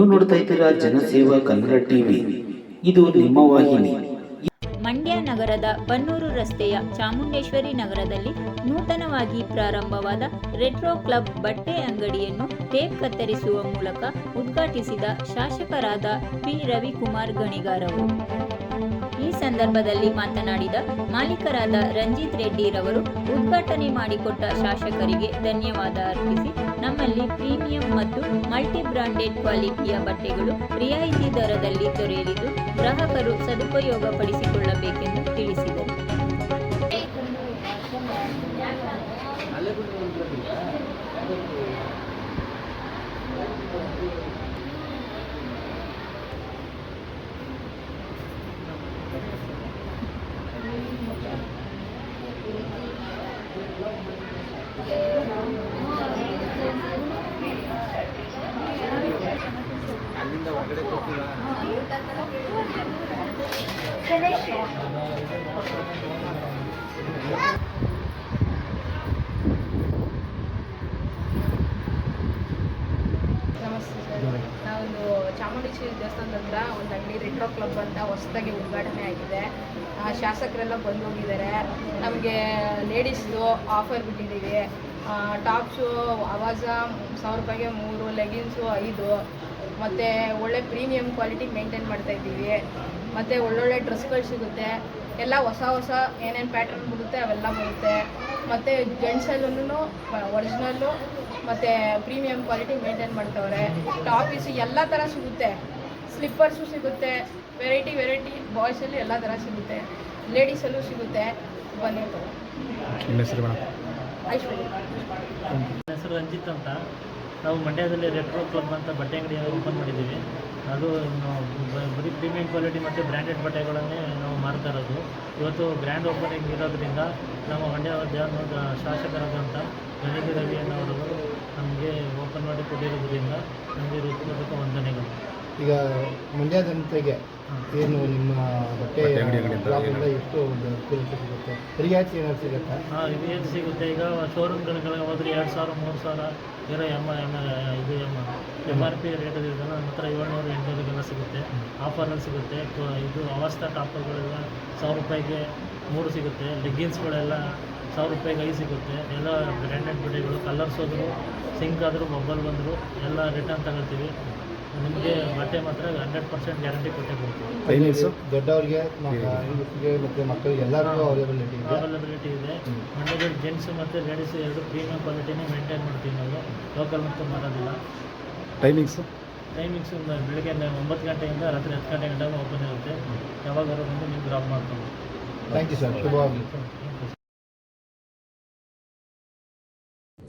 ನೀವು ನೋಡ್ತಾ ಇದ್ದೀರಾ ಜನಸೇವಾ ಕನ್ನಡ ಟಿವಿ. ಇದು ನಿಮ್ಮ ವಾಹಿನಿ. ಮಂಡ್ಯ ನಗರದ ಬನ್ನೂರು ರಸ್ತೆಯ ಚಾಮುಂಡೇಶ್ವರಿ ನಗರದಲ್ಲಿ ನೂತನವಾಗಿ ಪ್ರಾರಂಭವಾದ ರೆಟ್ರೋ ಕ್ಲಬ್ ಬಟ್ಟೆ ಅಂಗಡಿಯನ್ನು ಟೇಪ್ ಕತ್ತರಿಸುವ ಮೂಲಕ ಉದ್ಘಾಟಿಸಿದ ಶಾಸಕರಾದ ಪಿ ರವಿಕುಮಾರ್ ಗಣಿಗಾರವರು ಸಂದರ್ಭದಲ್ಲಿ ಮಾತನಾಡಿದ ಮಾಲೀಕರಾದ ರಂಜಿತ್ ರೆಡ್ಡಿ ರವರು ಉದ್ಘಾಟನೆ ಮಾಡಿಕೊಟ್ಟ ಶಾಸಕರಿಗೆ ಧನ್ಯವಾದ ಅರ್ಪಿಸಿ, ನಮ್ಮಲ್ಲಿ ಪ್ರೀಮಿಯಂ ಮತ್ತು ಮಲ್ಟಿ ಬ್ರಾಂಡೆಡ್ ಕ್ವಾಲಿಟಿಯ ಬಟ್ಟೆಗಳು ರಿಯಾಯಿತಿ ದರದಲ್ಲಿ ದೊರೆಯಲಿದ್ದು, ಗ್ರಾಹಕರು ಸದುಪಯೋಗ ಪಡಿಸಿಕೊಳ್ಳಬೇಕೆಂದು ತಿಳಿಸಿದರು. ನಾವೊಂದು ಚಾಮುಂಡೇಶ್ವರಿ ದೇವಸ್ಥಾನದ ಹತ್ರ ಒಂದು ಅಂಗಡಿ ರೆಟ್ರೋ ಕ್ಲಬ್ ಅಂತ ಹೊಸದಾಗಿ ಉದ್ಘಾಟನೆ ಆಗಿದೆ. ಶಾಸಕರೆಲ್ಲ ಬಂದು ಹೋಗಿದ್ದಾರೆ. ನಮಗೆ ಲೇಡೀಸ್ದು ಆಫರ್ ಬಿಟ್ಟಿದ್ದೀವಿ. ಟಾಪ್ಸು, ಅವಾಜ, ಸಾವಿರ ರೂಪಾಯಿಗೆ ಮೂರು, ಲೆಗಿನ್ಸು ಐದು. ಮತ್ತು ಒಳ್ಳೆ ಪ್ರೀಮಿಯಂ ಕ್ವಾಲಿಟಿ ಮೇಂಟೈನ್ ಮಾಡ್ತಾ ಇದ್ದೀವಿ. ಮತ್ತು ಒಳ್ಳೊಳ್ಳೆ ಡ್ರೆಸ್ಗಳು ಸಿಗುತ್ತೆ. ಎಲ್ಲ ಹೊಸ ಹೊಸ ಏನೇನು ಪ್ಯಾಟರ್ನ್ ಬರುತ್ತೆ ಅವೆಲ್ಲ ಬರುತ್ತೆ. ಮತ್ತು ಜೆಂಟ್ಸಲ್ಲೂ ಒರಿಜಿನಲ್ಲು ಮತ್ತು ಪ್ರೀಮಿಯಂ ಕ್ವಾಲಿಟಿ ಮೇಂಟೈನ್ ಮಾಡ್ತವ್ರೆ. ಟಾಪೀಸು ಎಲ್ಲ ಥರ ಸಿಗುತ್ತೆ. ಸ್ಲಿಪ್ಪರ್ಸು ಸಿಗುತ್ತೆ. ವೆರೈಟಿ ವೆರೈಟಿ ಬಾಯ್ಸಲ್ಲಿ ಎಲ್ಲ ಥರ ಸಿಗುತ್ತೆ. ಲೇಡೀಸಲ್ಲೂ ಸಿಗುತ್ತೆ. ಬನ್ನಿ ಐಶ್ವರ್ಯ. ಹೆಸರು ರಂಜಿತ್ ಅಂತ. ನಾವು ಮಂಡ್ಯದಲ್ಲಿ ರೆಟ್ರೋ ಕ್ಲಬ್ ಅಂತ ಬಟ್ಟೆ ಅಂಗಡಿ ಓಪನ್ ಮಾಡಿದ್ದೀವಿ. ಅದು ಬರೀ ಪ್ರೀಮಿಯಂ ಕ್ವಾಲಿಟಿ ಮತ್ತು ಬ್ರ್ಯಾಂಡೆಡ್ ಬಟ್ಟೆಗಳನ್ನೇ ನಾವು ಮಾರ್ತಾ ಇರೋದು. ಇವತ್ತು ಗ್ರ್ಯಾಂಡ್ ಓಪನಿಂಗ್ ಇರೋದ್ರಿಂದ ನಮ್ಮ ಮಂಡ್ಯ ದೇವರ ಶಾಸಕರಾದಂಥ ಗಣೇಶ ರವಿ ಅನ್ನೋರು ನಮಗೆ ಓಪನ್ ಮಾಡಿ ಕೊಟ್ಟಿರೋದ್ರಿಂದ ನಮಗೆ ಹೃತ್ಪೂರ್ವಕ ವಂದನೆಗಳು. ಈಗ ಮಂಡ್ಯ ಜನತೆಗೆ ಏನು ನಿಮ್ಮ ಬಟ್ಟೆ ಎಷ್ಟು ಒಂದು ಅನುಕೂಲತೆ ಸಿಗುತ್ತೆ? ರಿಯಾಯಿತಿ ಏನಾದ್ರು ಸಿಗುತ್ತಾ? ಹಾಂ ಇದು ಏನು ಸಿಗುತ್ತೆ ಈಗ ಶೋರೂಮ್ಗಳಿಗೆ ಹೋದ್ರೆ ಎರಡು ಸಾವಿರ ಮೂರು ಸಾವಿರ ಇರೋ ಎಂ ಎಂ ಇದು M M R P rate ಇರೋದಲ್ಲ ನಮ್ಮ ಹತ್ರ ಏಳ್ನೂರು ಎಂಟುನೂರಿಗೆಲ್ಲ ಸಿಗುತ್ತೆ. ಆಫರಲ್ಲಿ ಸಿಗುತ್ತೆ. ಇದು ಅವಸ್ಥಾ ಟಾಪರ್ಗಳೆಲ್ಲ ಸಾವಿರ ರೂಪಾಯಿಗೆ ಮೂರು ಸಿಗುತ್ತೆ. ಲೆಗ್ಗಿನ್ಸ್ಗಳೆಲ್ಲ ಸಾವಿರ ರೂಪಾಯಿಗೆ ಐದು ಸಿಗುತ್ತೆ. ಎಲ್ಲ ಬ್ರ್ಯಾಂಡೆಡ್ ಬಟ್ಟೆಗಳು ಕಲರ್ಸ್ ಹೋದ್ರು ಸಿಂಕ್ ಆದರೂ ಮೊಬೈಲ್ ಬಂದರು ಎಲ್ಲ ರಿಟರ್ನ್ ತಗೊಳ್ತೀವಿ. ನಿಮಗೆ ಬಟ್ಟೆ ಮಾತ್ರ ಹಂಡ್ರೆಡ್ ಪರ್ಸೆಂಟ್ ಗ್ಯಾರಂಟಿ ಕೊಟ್ಟೆ ಕೊಡ್ತೀವಿ. ಟೈಮಿಂಗ್ಸು ದೊಡ್ಡವರಿಗೆ ಹೆಂಗಸ್ರಿಗೆ ಮತ್ತು ಮಕ್ಕಳಿಗೆ ಎಲ್ಲರಿಗೂ ಅವೈಲೇಬಿಲಿಟಿ ಇದೆ. ಅವೈಲಬಿಲಿಟಿ ಇದೆ. ಮಂಡ್ಯದಲ್ಲಿ ಜೆಂಟ್ಸ್ ಮತ್ತು ಲೇಡೀಸ್ ಎರಡು ಪ್ರೀಮಿಯಂ ಕ್ವಾಲಿಟಿನೇ ಮೇಂಟೈನ್ ಮಾಡ್ತೀವಿ ನಾವು. ಲೋಕಲ್ ಮತ್ತು ಮಾಡೋದಿಲ್ಲ ಟೈಮಿಂಗ್ಸು ಟೈಮಿಂಗ್ಸು ಬೆಳಗ್ಗೆ ಒಂಬತ್ತು ಗಂಟೆಯಿಂದ ರಾತ್ರಿ ಹತ್ತು ಗಂಟೆ ಗಂಟೆ ಓಪನ್ ಇರುತ್ತೆ. ಯಾವಾಗಾದ್ರೂ ಬಂದು ನೀವು ಡ್ರಾಪ್ ಮಾಡ್ಕೊಂಡು ಥ್ಯಾಂಕ್ ಯು ಸರ್ ಶುಭವಾಗಲಿ.